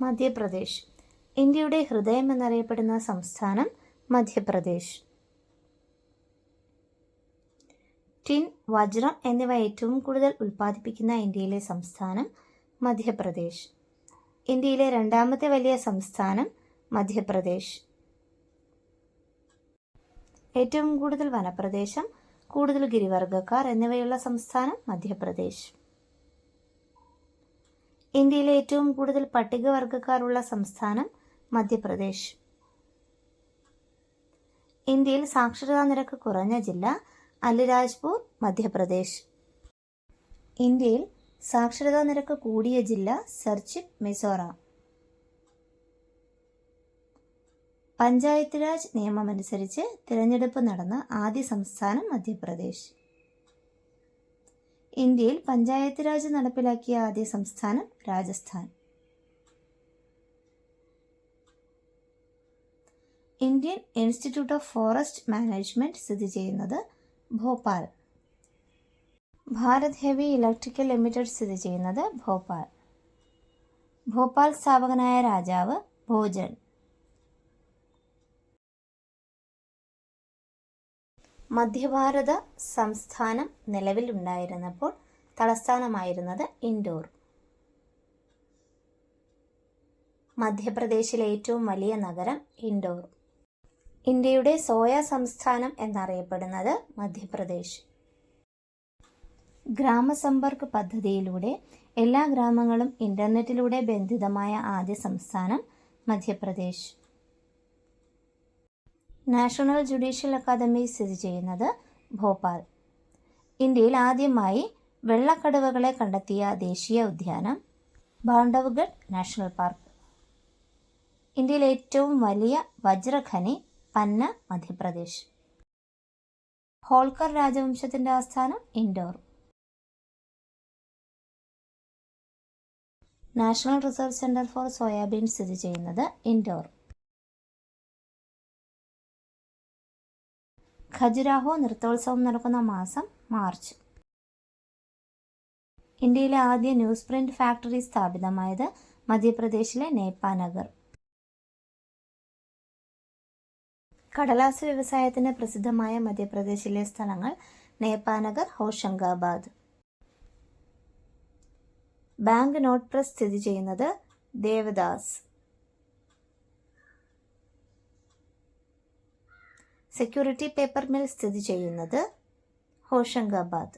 മധ്യപ്രദേശ്. ഇന്ത്യയുടെ ഹൃദയം എന്നറിയപ്പെടുന്ന സംസ്ഥാനം മധ്യപ്രദേശ്. ടിൻ വജ്രം എന്നിവ ഏറ്റവും കൂടുതൽ ഉൽപ്പാദിപ്പിക്കുന്ന ഇന്ത്യയിലെ സംസ്ഥാനം മധ്യപ്രദേശ്. ഇന്ത്യയിലെ രണ്ടാമത്തെ വലിയ സംസ്ഥാനം മധ്യപ്രദേശ്. ഏറ്റവും കൂടുതൽ വനപ്രദേശം കൂടുതൽ ഗിരിവർഗക്കാർ എന്നിവയുള്ള സംസ്ഥാനം മധ്യപ്രദേശ്. ഇന്ത്യയിലെ ഏറ്റവും കൂടുതൽ പട്ടികവർഗക്കാരുള്ള സംസ്ഥാനം മധ്യപ്രദേശ്. ഇന്ത്യയിൽ സാക്ഷരതാ നിരക്ക് കുറഞ്ഞ ജില്ല അലിരാജ്പൂർ മധ്യപ്രദേശ്. ഇന്ത്യയിൽ സാക്ഷരതാ നിരക്ക് കൂടിയ ജില്ല സർച്ചിപ് മിസോറാം. പഞ്ചായത്ത് രാജ് നിയമമനുസരിച്ച് തിരഞ്ഞെടുപ്പ് നടന്ന ആദ്യ സംസ്ഥാനം മധ്യപ്രദേശ്. ഇന്ത്യയിൽ പഞ്ചായത്ത് രാജ് നടപ്പിലാക്കിയ ആദ്യ സംസ്ഥാനം Rajasthan. Indian institute of forest management സ്ഥിതി ചെയ്യുന്നത് Bhopal. Bharat heavy electrical limited സ്ഥിതി ചെയ്യുന്നത് ഭോപ്പാൽ. ഭോപ്പാൽ സ്ഥാപകനായ രാജാവ് ഭോജൻ. മധ്യഭാരത സംസ്ഥാനം നിലവിലുണ്ടായിരുന്നപ്പോൾ തലസ്ഥാനമായിരുന്നത് ഇൻഡോർ. മധ്യപ്രദേശിലെ ഏറ്റവും വലിയ നഗരം ഇൻഡോർ. ഇന്ത്യയുടെ സോയ സംസ്ഥാനം എന്നറിയപ്പെടുന്നത് മധ്യപ്രദേശ്. ഗ്രാമസമ്പർക്ക് പദ്ധതിയിലൂടെ എല്ലാ ഗ്രാമങ്ങളും ഇന്റർനെറ്റിലൂടെ ബന്ധിതമായ ആദ്യ സംസ്ഥാനം മധ്യപ്രദേശ്. നാഷണൽ ജുഡീഷ്യൽ അക്കാദമി സ്ഥിതി ചെയ്യുന്നത് ഭോപ്പാൽ. ഇന്ത്യയിൽ ആദ്യമായി വെള്ളക്കടുവകളെ കണ്ടെത്തിയ ദേശീയ ഉദ്യാനം ബാണ്ഡവ്ഗഡ് നാഷണൽ പാർക്ക്. ഇന്ത്യയിലെ ഏറ്റവും വലിയ വജ്രഖനി പന്ന മധ്യപ്രദേശ്. ഹോൾക്കർ രാജവംശത്തിന്റെ ആസ്ഥാനം Indore. National research centre for soybean സ്ഥിതി ചെയ്യുന്നത് ഇൻഡോർ. ഖജുരാഹോ നൃത്തോത്സവം നടക്കുന്ന മാസം മാർച്ച്. ഇന്ത്യയിലെ ആദ്യ ന്യൂസ് പ്രിന്റ് ഫാക്ടറി സ്ഥാപിതമായത് മധ്യപ്രദേശിലെ നേപ്പാനഗർ കടലാസ് വ്യവസായത്തിന് പ്രസിദ്ധമായ മധ്യപ്രദേശിലെ സ്ഥലങ്ങൾ Nepanagar Hoshangabad bank note press സ്ഥിതി ചെയ്യുന്നത് ദേവദാസ്. സെക്യൂരിറ്റി പേപ്പർ മിൽ സ്ഥിതി ചെയ്യുന്നത് ഹോഷങ്കാബാദ്